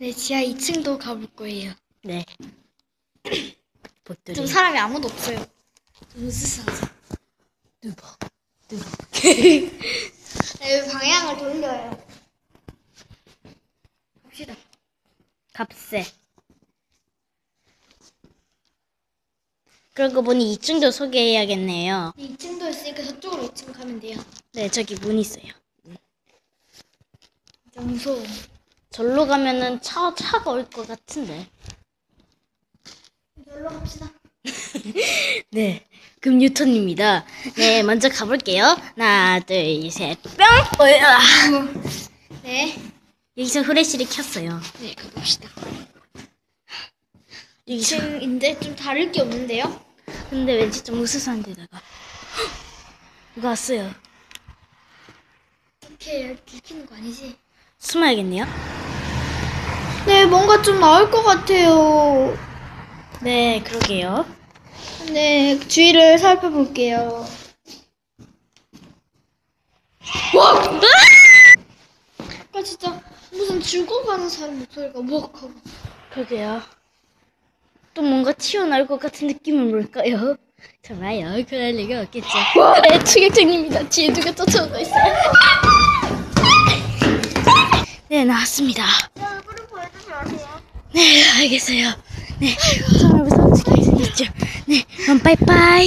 네, 지하 2층도 가볼 거예요. 네. 복들이. 좀 사람이 아무도 없어요. 좀 으스스하죠. 누버. 네, 방향을 돌려요. 갑시다. 값세. 그러고 보니 2층도 소개해야겠네요. 2층도 있으니까 저쪽으로 2층 가면 돼요. 네, 저기 문 있어요. 진짜 무서워. 절로 가면은 차, 차가 올 것 같은데. 놀러 갑시다. 네. 금유턴입니다. 네, 먼저 가볼게요. 하나, 둘, 셋, 뿅! 어야. 네. 여기서 후레쉬를 켰어요. 네, 가봅시다. 여기서. 2층인데 좀 다를 게 없는데요? 근데 왠지 좀 으스스한 데다가. 누가 왔어요. 이렇게 들키는 거 아니지? 숨어야겠네요. 네, 뭔가 좀 나올 것 같아요. 네, 그러게요. 네, 주위를 살펴볼게요. 와! 아, 진짜 무슨 죽어가는 사람 목소리가 뭐 하고. 그러게요. 또 뭔가 튀어나올 것 같은 느낌은 뭘까요? 정말요. 그럴 리가 없겠죠. 네, 추격장입니다. 뒤에 누가 쫓아오고 있어요. 네, 나왔습니다. 얼굴을 보여주지 마세요. 네, 알겠어요. 네, 정말 무서운 생겼죠. 네, 그럼 빠이빠이.